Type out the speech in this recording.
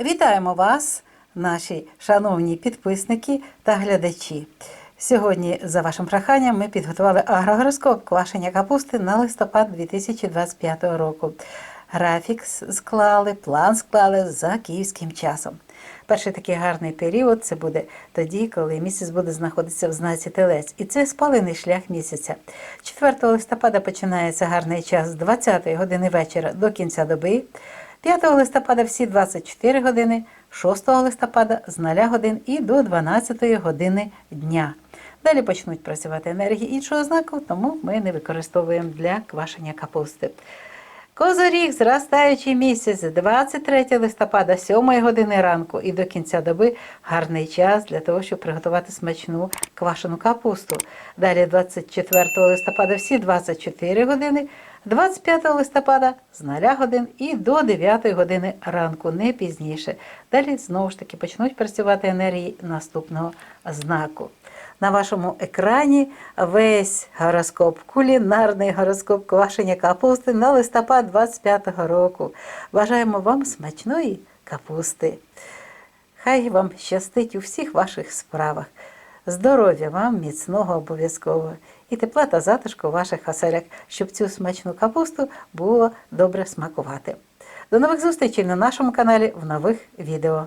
Вітаємо вас, наші шановні підписники та глядачі. Сьогодні, за вашим проханням, ми підготували агрогороскоп квашення капусти на листопад 2025 року. Графік склали, план склали за київським часом. Перший такий гарний період це буде тоді, коли місяць буде знаходитися в знаці Телець. І це спалений шлях місяця. 4 листопада починається гарний час з 20-ї години вечора до кінця доби. 5 листопада всі 24 години, 6 листопада з 0 годин і до 12 години дня. Далі почнуть працювати енергії іншого знаку, тому ми не використовуємо для квашення капусти. Козоріг, зростаючий місяць, 23 листопада, 7 години ранку і до кінця доби гарний час для того, щоб приготувати смачну квашену капусту. Далі 24 листопада всі 24 години, 25 листопада з 0 годин і до 9 години ранку, не пізніше. Далі знову ж таки почнуть працювати енергії наступного знаку. На вашому екрані весь гороскоп, кулінарний гороскоп квашення капусти на листопад 25-го року. Бажаємо вам смачної капусти. Хай вам щастить у всіх ваших справах. Здоров'я вам міцного обов'язково і тепла та затишку у ваших оселях, щоб цю смачну капусту було добре смакувати. До нових зустрічей на нашому каналі в нових відео.